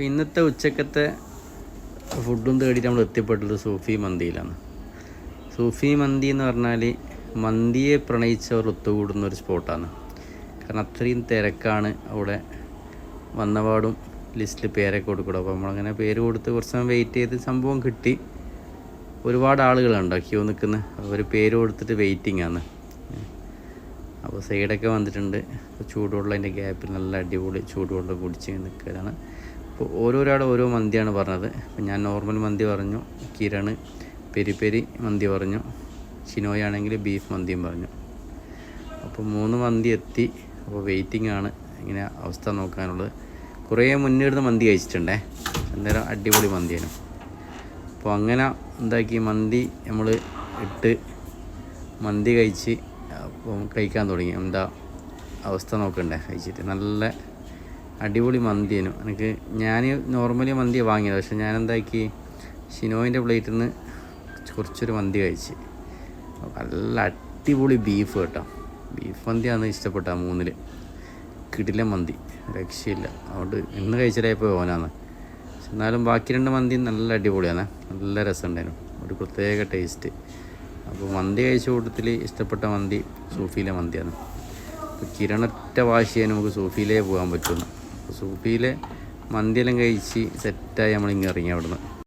അപ്പോൾ ഇന്നത്തെ ഉച്ചക്കത്തെ ഫുഡും തേടിയിട്ട് നമ്മൾ എത്തിപ്പെട്ടത് സൂഫി മന്തിയിലാണ്. സൂഫി മന്തി എന്ന് പറഞ്ഞാൽ മന്തിയെ പ്രണയിച്ചവർ ഒത്തുകൂടുന്ന ഒരു സ്പോട്ടാണ് കാരണം അത്രയും തിരക്കാണ് അവിടെ വന്നപാടും ലിസ്റ്റിൽ പേരൊക്കെ കൊടുക്കണം അപ്പോൾ നമ്മളങ്ങനെ പേര് കൊടുത്ത് കുറച്ച് സമയം വെയിറ്റ് ചെയ്ത് സംഭവം കിട്ടി. ഒരുപാട് ആളുകളുണ്ട് ക്യൂ നിൽക്കുന്ന? അവർ പേര് കൊടുത്തിട്ട് വെയിറ്റിംഗ് ആണ്. അപ്പോൾ സൈഡൊക്കെ വന്നിട്ടുണ്ട്. ചൂടുവെള്ളം അതിന്റെ ഗ്യാപ്പിൽ നല്ല അടിപൊളി ചൂടുവെള്ളം കുടിച്ച് നിൽക്കലാണ്. അപ്പോൾ ഓരോരാൾ ഓരോ മന്തിയാണ് പറഞ്ഞത്. അപ്പോൾ ഞാൻ നോർമൽ മന്തി പറഞ്ഞു കിരണ് പെരി പെരി മന്തി പറഞ്ഞു ഷിനോയ് ആണെങ്കിൽ ബീഫ് മന്തിയും പറഞ്ഞു. അപ്പോൾ മൂന്ന് മന്തി എത്തി. അപ്പോൾ വെയിറ്റിംഗ് ആണ് ഇങ്ങനെ അവസ്ഥ നോക്കാനുള്ളത്. കുറേ മുന്നേ ഇരുന്ന് മന്തി കഴിച്ചിട്ടുണ്ടേ. അന്നേരം അടിപൊളി മന്തിയാണ്. അപ്പോൾ അങ്ങനെ എന്താക്കി മന്തി നമ്മൾ ഇട്ട് മന്തി കഴിച്ച് കഴിക്കാൻ തുടങ്ങി. എന്താ അവസ്ഥ നോക്കണ്ടേ കഴിച്ചിട്ട്. നല്ല അടിപൊളി മന്തിയേനു. എനിക്ക് ഞാൻ നോർമലി മന്തി വാങ്ങിയത്. പക്ഷെ ഞാൻ എന്താക്കി ഷിനോയിന്റെ പ്ലേറ്റിൽ നിന്ന് കുറച്ചൊരു മന്തി കഴിച്ച്. നല്ല അടിപൊളി ബീഫ് കേട്ടോ. ബീഫ് മന്തിയാണ് ഇഷ്ടപ്പെട്ട മൂന്നിൽ കിടിലൻ മന്തി. രക്ഷയില്ല. അതുകൊണ്ട് ഇന്ന് കഴിച്ചിട്ടായപ്പോൾ ഓനാണ് പക്ഷെ എന്നാലും ബാക്കി രണ്ട് മന്തി നല്ല അടിപൊളിയാണ് നല്ല രസമുണ്ടായിരുന്നു. ഒരു പ്രത്യേക ടേസ്റ്റ് അപ്പോൾ മന്തി കഴിച്ച കൂട്ടത്തിൽ ഇഷ്ടപ്പെട്ട മന്തി സൂഫിയിലെ മന്തിയാണ്. അപ്പോൾ കിരണൊറ്റ വാശിയെ നമുക്ക് സൂഫിയിലേ പോകാൻ പറ്റുന്നു. അപ്പോൾ സൂഫിയിലെ മന്തിയെല്ലാം കഴിച്ച് സെറ്റായി നമ്മളിങ്ങനെ ഇറങ്ങി അവിടുന്ന്.